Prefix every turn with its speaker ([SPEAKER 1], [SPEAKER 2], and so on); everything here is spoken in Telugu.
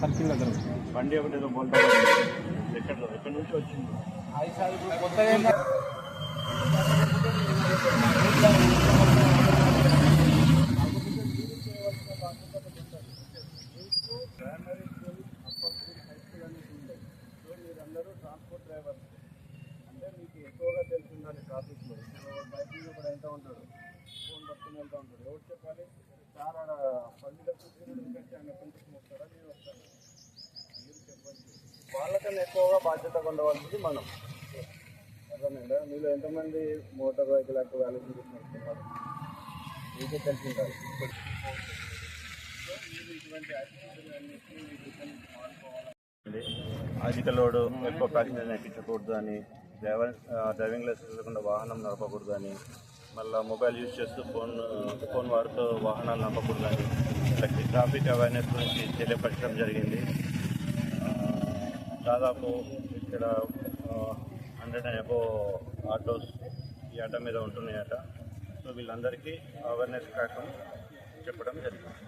[SPEAKER 1] సర్కిల్ దగ్గర.
[SPEAKER 2] బండి ఒకటి ఏదో బోల్తా ఎక్కడ ఎక్కడి నుంచి వచ్చింది? ట్రాన్స్పోర్ట్ డ్రైవర్ అంటే మీకు ఎక్కువగా తెలిసి ఉండాలి ట్రాఫిక్లో ఇప్పుడు బైక్ మీద కూడా వెళ్తూ ఉంటాడు ఫోన్ పట్టుకుని వెళ్తూ ఉంటాడు ఎవరు చెప్పాలి? సార్ ఆడ వాళ్ళకన్నా ఎక్కువగా బాధ్యత ఉండవలసింది మనం. అర్థమైందా? మీలో ఎంతమంది మోటార్ వెహికల్ యాక్ట్ వ్యాల్యూ చూస్తున్నారు? మీకే తెలిసి ఉంటారు అధిక లోడ్ ఎక్కువ ప్యాసింజర్ ఎక్కించకూడదు అని డ్రైవర్ డ్రైవింగ్ లైసెన్స్ లేకుండా వాహనం నడపకూడదు అని మళ్ళీ మొబైల్ యూజ్ చేస్తూ ఫోన్ ఫోన్ వాడుతూ వాహనాలు నడపకూడదు అని ట్రాఫిక్ అవేర్నెస్ గురించి తెలియపరచడం జరిగింది. దాదాపు ఇక్కడ హండ్రెడ్ అండ్ అబో ఆటోస్ ఈ ఆట మీద ఉంటున్నాయట. సో వీళ్ళందరికీ అవేర్నెస్ కార్యక్రమం చెప్పడం జరిగింది.